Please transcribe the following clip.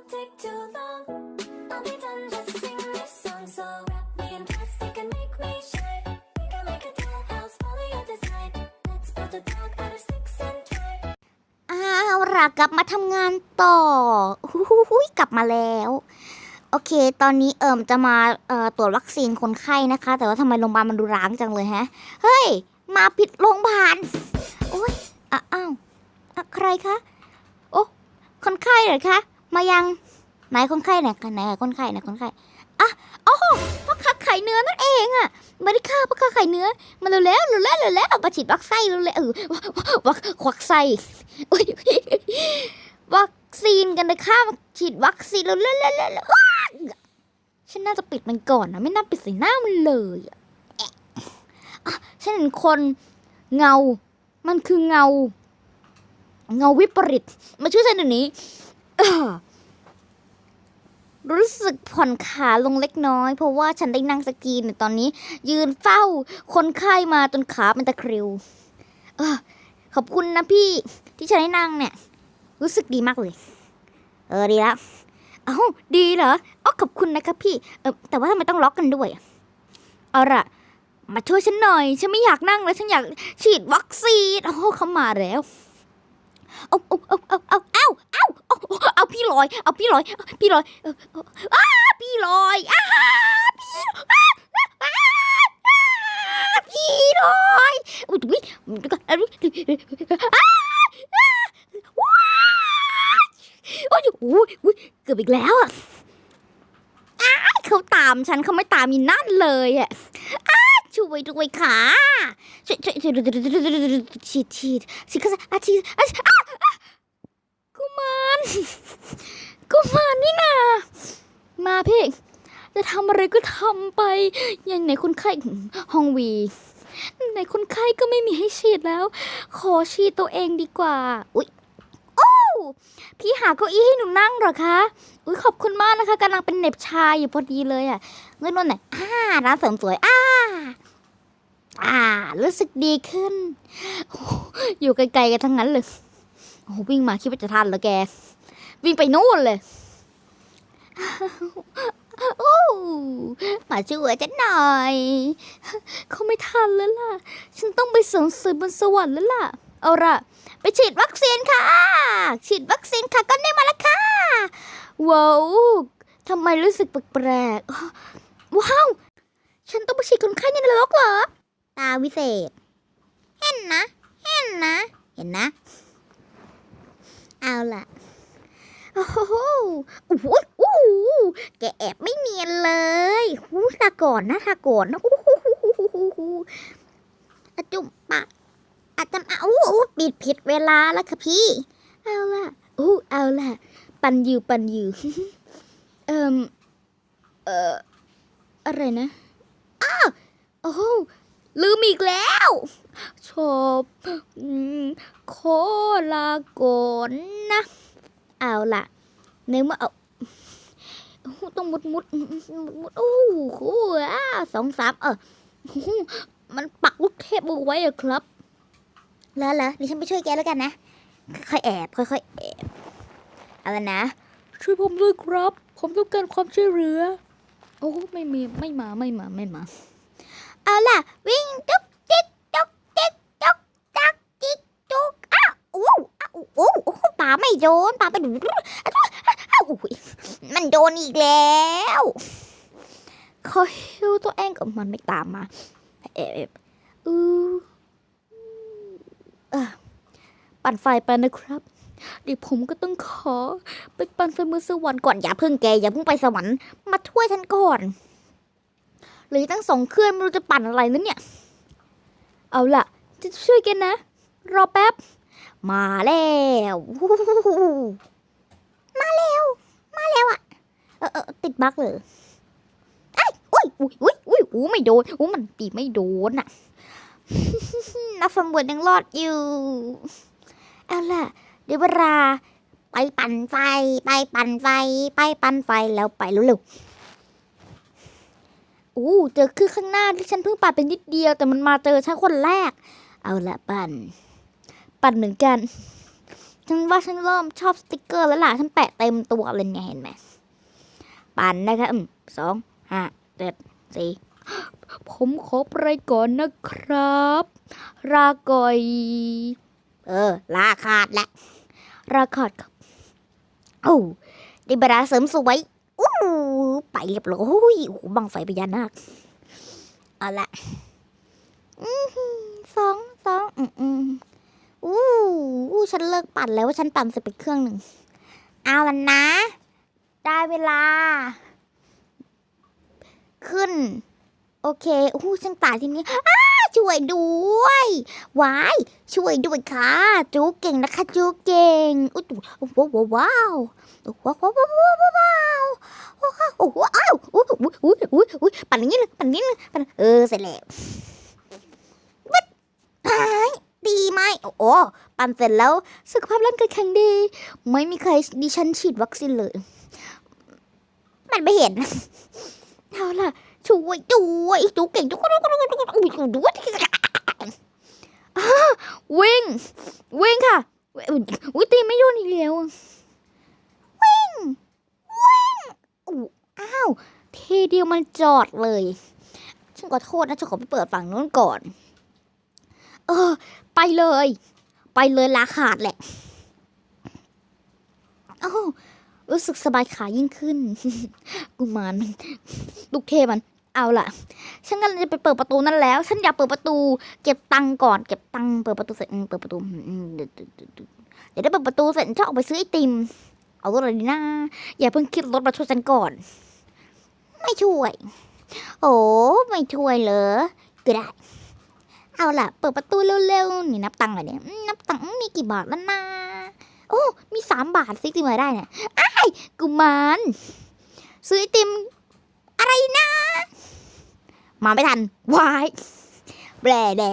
won't take too long. I'll be done just sing this song. So wrap me in plastic and make me shine. We can make a dollhouse, follow your design. Let's build a dog out of sticks and twine. อ้าวล่ะกลับมาทำงานต่อหูหูหูยกลับมาแล้ว โอเค ตอนนี้เอิมจะมาเอ่อตรวจวัคซีนคนไข้นะคะ แต่ว่าทำไมโรงพยาบาลมันดูร้างจังเลยฮะ เฮ้ย มาผิดโรงพยาบาล โอ้ยอะอ้าวอะใครคะ โอ้ คนไข้เหรอคะ มายังไหนคนไข้ไหนไหนคนไข้ไหนคนไข้อะโอ้โหพ่อค้าขายเนื้อนั่นเองอะบริค่าพ่อค้าขายเนื้อมาเร็วแล้วเร็วแล้วเร็วแล้วมาฉีดวัคไส้เร็วแล้วเออวัควักไส้อุ๊ยวัคซีนกันเลยค่ะฉีดวัคซีนแล้วเล่นเล่นเล่นฉันน่าจะปิดมันก่อนนะไม่น่าปิดส่หน้ามันเลยอะแอะอะฉันเห็นคนเงา มันคือเงา เงาวิปริต มาช่วยฉันเดี๋ยวนี้เอ้ รู้สึกผ่อนขาลงเล็กน้อย เพราะว่าฉันได้นั่งสกีนตอนนี้ ยืนเฝ้าคนไข้มาจนขาเป็นตะคริวเออขอบคุณนะพี่ ที่ฉันได้นั่งเนี่ย รู้สึกดีมากเลย เออดีแล้วเอ้าดีเหรออ๋อขอบคุณนะครับพี่เออแต่ว่าทำไมต้องล็อกกันด้วยอะเอาละมาช่วยฉันหน่อย ฉันไม่อยากนั่งแล้ว ฉันอยากฉีดวัคซีนโอ้เขามาแล้ว เอาเอาเอาเอาเอาเอาเอาเอาเอาพี่ลอย เอาพี่ลอย พี่ลอยเออเอออ้าพี่ลอยอ้าพี่อ้าอ้าอ้าพี่ลอยอุ้ยอุ้ยอ้าอ้าว้ายโอ้ยโอ้ยเกือบอีกแล้วอะเขาตามฉันเขาไม่ตามอีนั่นเลยอะ ช่วยด้วยค่ะช่วยช่วยช่วยฉีดฉีดฉีดก็อะฉีดอะอะอะกุมารกุมารนี่นามาพี่จะทำอะไรก็ทำไป อย่างไหนคนไข้ห้องวีไหนคนไข้ก็ไม่มีให้ฉีดแล้ว ขอฉีดตัวเองดีกว่า อุ๊ยโอ้พี่หาเก้าอี้ให้หนูนั่งหรอคะ อุ๊ยขอบคุณมากนะคะกำลังเป็นเน็บชาอยู่พอดีเลยอะ่ะเงินนนไหนอ่าร้านเสริมสวยอ่า อ่า รู้สึกดีขึ้น อยู่ไกลๆกันทั้งนั้นเลยโอ้วิ่งมาคิดว่าจะทันเหรอแก วิ่งไปนู่นเลยโอ้มาช่วยฉันหน่อย เขาไม่ทันแล้วล่ะ ฉันต้องไปสริมสวยบนสวรรค์แล้วล่ะ เอาล่ะ ไปฉีดวัคซีนค่ะ ฉีดวัคซีนค่ะก็ได้มาแล้วค่ะ ว้าวทำไมรู้สึกแปลกๆว้าว ฉันต้องไปฉีดคนไข้ในนรกเหรอ ตาวิเศษ เห็นนะ เห็นนะ เห็นนะ เอาล่ะ โอ้โหโอ้โหโอ้โหแกแอบไม่เนียนเลยหูตาก่อนนะตาก่อนนะโอ้โหอะจุ่มปากอาจจะเอาโอ้ปิดผิดเวลาแล้วค่ะพี่ เอาล่ะโอ้เอาล่ะ ปันยูปันยูเอ่มเอ่ออะไรนะ โอ้ลืมอีกแล้วชอบอืมขอลาก่อนนะ เอาล่ะในเมื่อเอาต้องมุดมุดมุดมุดโอ้โหสองสามเออมันปักลูกเทพเอาไว้อะครับ แล้วเหรอดิฉันไปช่วยแกแล้วกันนะ ค่อยแอบ ค่อยๆแอบ เอาละนะ ช่วยผมด้วยครับ ผมต้องการความช่วยเหลือ โอ้ไม่มี ไม่มา ไม่มา ไม่มา เอาล่ะ วิ่งจุกจิกจุกจิกจุกจักจิกจุกอ้าวโอ้อ้าวโอ้โอ้ป่าไม่โดนป่าไปดูอ้าวมันโดนอีกแล้วเขาฮิวตัวเองกับมันไม่ตามมา เอบเอบอืออ่อปั่นไฟไปนะครับเดี๋ยวผมก็ต้องขอ ไปปั่นไฟมือสวรรค์ก่อนอย่าเพิ่งแกอย่าเพิ่งไปสวรรค์มาช่วยฉันก่อน หรือตั้งสองเครื่องไม่รู้จะปั่นอะไรนั่นเนี่ย เอาล่ะ จะช่วยกันนะ รอแป๊บ มาแล้ว มาแล้ว มาแล้วอะเออเออติดบั๊กเลยไอ้อุ้ยอุ้ยอุ้ยอุ้ยอู้ไม่โดนอู้มันตีไม่โดนอะนักสำรวจยังรอดอยู่ เอาล่ะ เดี๋ยวเวลาไปปั่นไฟ ไปปั่นไฟ ไปปั่นไฟแล้วไปเร็วๆ อู้เจอคือข้างหน้าที่ฉันเพิ่งปัดไปนิดเดียว แต่มันมาเจอฉันคนแรก เอาละปั่น ปั่นเหมือนกัน ฉันว่าฉันเริ่มชอบสติกเกอร์แล้วล่ะ ฉันแปะเต็มตัวเลยเนี่ยเห็นไหม ปั่นนะคะอืมสองห้าเจ็ดสี่ผมขอไปก่อนนะครับ รากอย เออลาขาดและ ราขาดครับ โอ้ด้เวลาเสริมสวย เรียบร้อยโอ้โหบังไฟพญานาคเอาละสองสองอืมอมอู้อู้ฉันเลิกปั่นแล้วว่าฉันปั่นเสร็จไปเครื่องหนึ่งเอาละนะ ได้เวลา ขึ้น โอเคอู้ฉันตายทีนี้ช่วยด้วยวายช่วยด้วยค่ะ จูเก่งนะคะ จูเก่งอุ้ยว้ว้าวว้าวว้าวว้าวว้าว โอ้โหอ้าวอุ้ยอุ้ยอุ้ยอุ้ยปั่นอย่างนี้เลยปั่นอย่างนี้เลยปั่นเออเสร็จแล้ววัดหายดีไหมโอ้โหปั่นเสร็จแล้วสุขภาพร่างกายแข็งดี ไม่มีใครดิฉันฉีดวัคซีนเลย มันไม่เห็นเอาล่ะช่วยด้วยจูเก่งจูด้วยด้วยวิ่ง วิ่งค่ะอุ้ยตีไม่โยนอีกแล้วง วิ่งอู้อ้าว ทีเดียวมันจอดเลย ฉันขอโทษนะฉันขอไปเปิดฝั่งนู้นก่อน เออ ไปเลย ไปเลยลาขาดแหละโอ้าวรู้สึกสบายขายิ่งขึ้น กุมารมันลูกเทพมันเอาล่ะ ฉันกำลังจะไปเปิดประตูนั่นแล้ว ฉันอยากเปิดประตู เก็บตังค์ก่อน เก็บตังค์เปิดประตูเสร็จเปิดประตูเดี๋ยวเดี๋ยวเดี๋ยวเดี๋ยวได้เปิดประตูเสร็จจะออกไปซื้อไอติม เอารถอะไรดีนะอย่าเพิ่งคิดรถมาช่วยฉันก่อน ไม่ช่วย โอ้ไม่ช่วยเหรอก็ได้ เอาล่ะ เปิดประตูเร็วๆนี่นับตังค์หน่อยเนี่ยนับตังค์มีกี่บาทแล้วนะโอ้มีสามบาทซิกติมาได้เนี่ยอ้ายกุมารซื้อไอติมอะไรนะ มาไม่ทันวายแบรแด